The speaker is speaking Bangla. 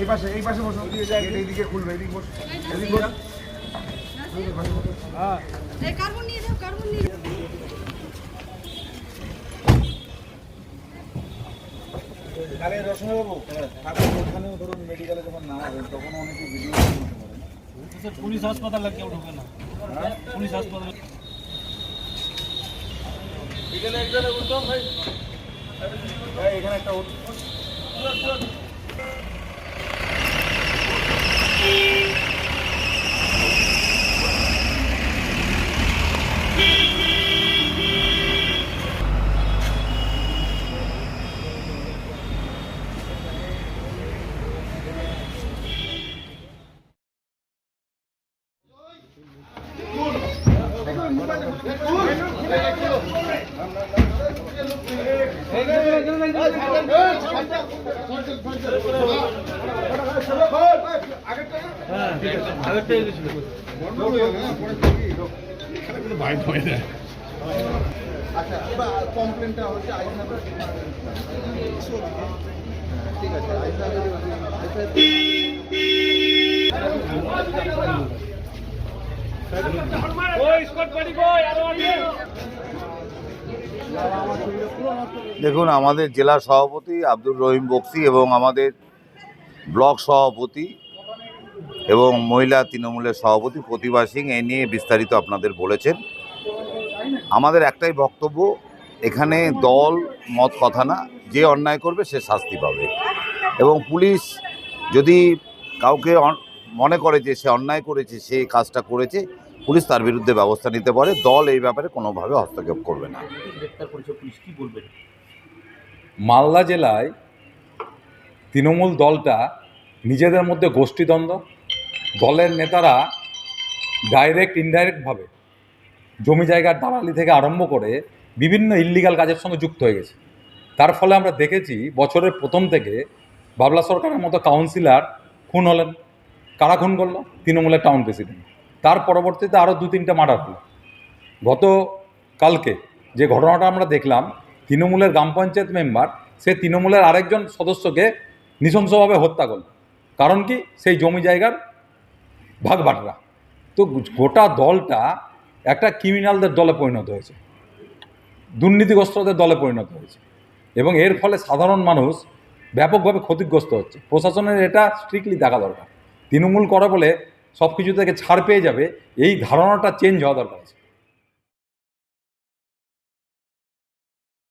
এই পাশে এই পাশে বসো। এইদিকে খুলবে এইদিকে বসো। এদিকে বসো। হ্যাঁ। কার্বন নিয়ে যাও কার্বন নিয়ে যাও। তাহলে রসনাবাবু ঠাকুর ওখানেও ধরুন মেডিকেলে যখন না হবেন তখন অনেকে ভিডিও পুলিশ হাসপাতালে কেউ ঢোকে না। পুলিশ হাসপাতালে। এই, এখানে একটা আচ্ছা কমপ্লেনটা হচ্ছে আইসাবের ঠিক আছে আইসাবের দেখুন, আমাদের জেলা সভাপতি আব্দুর রহিম বক্সি এবং আমাদের ব্লক সভাপতি এবং মহিলা তৃণমূলের সভাপতি প্রতিভা সিং এই নিয়ে বিস্তারিত আপনাদের বলেছেন। আমাদের একটাই বক্তব্য, এখানে দল, মত কথা না, যে অন্যায় করবে সে শাস্তি পাবে। এবং পুলিশ যদি কাউকে মনে করে যে সে অন্যায় করেছে, সে কাজটা করেছে পুলিশ তার বিরুদ্ধে ব্যবস্থা নিতে পারে। দল এই ব্যাপারে কোনোভাবে হস্তক্ষেপ করবে না। মালদা জেলায় তৃণমূল দলটা নিজেদের মধ্যে গোষ্ঠীদ্বন্দ্ব। দলের নেতারা ডাইরেক্ট ইনডাইরেক্টভাবে জমি জায়গার দালালি থেকে আরম্ভ করে বিভিন্ন ইল্লিগাল কাজের সঙ্গে যুক্ত হয়ে গেছে। তার ফলে আমরা দেখেছি বছরের প্রথম থেকে বাবলা সরকারের মতো কাউন্সিলর খুন হলেন। কারা খুন করল? তৃণমূলের টাউন প্রেসিডেন্ট তার পরবর্তীতে আরও দু তিনটে মার্ডার হলো। গত কালকে যে ঘটনাটা আমরা দেখলাম, তৃণমূলের গ্রাম পঞ্চায়েত মেম্বার, সে তৃণমূলের আরেকজন সদস্যকে নৃশংসভাবে হত্যা করল। কারণ কি? সেই জমি জায়গার ভাগ বাটরা তো গোটা দলটা একটা ক্রিমিনালদের দলে পরিণত হয়েছে। দুর্নীতিগ্রস্তদের দলে পরিণত হয়েছে। এবং এর ফলে সাধারণ মানুষ ব্যাপকভাবে ক্ষতিগ্রস্ত হচ্ছে। প্রশাসনের এটা স্ট্রিক্টলি দেখা দরকার। তৃণমূল করে বলে সব কিছু থেকে ছাড় পেয়ে যাবে এই ধারণাটা চেঞ্জ হওয়া দরকার আছে।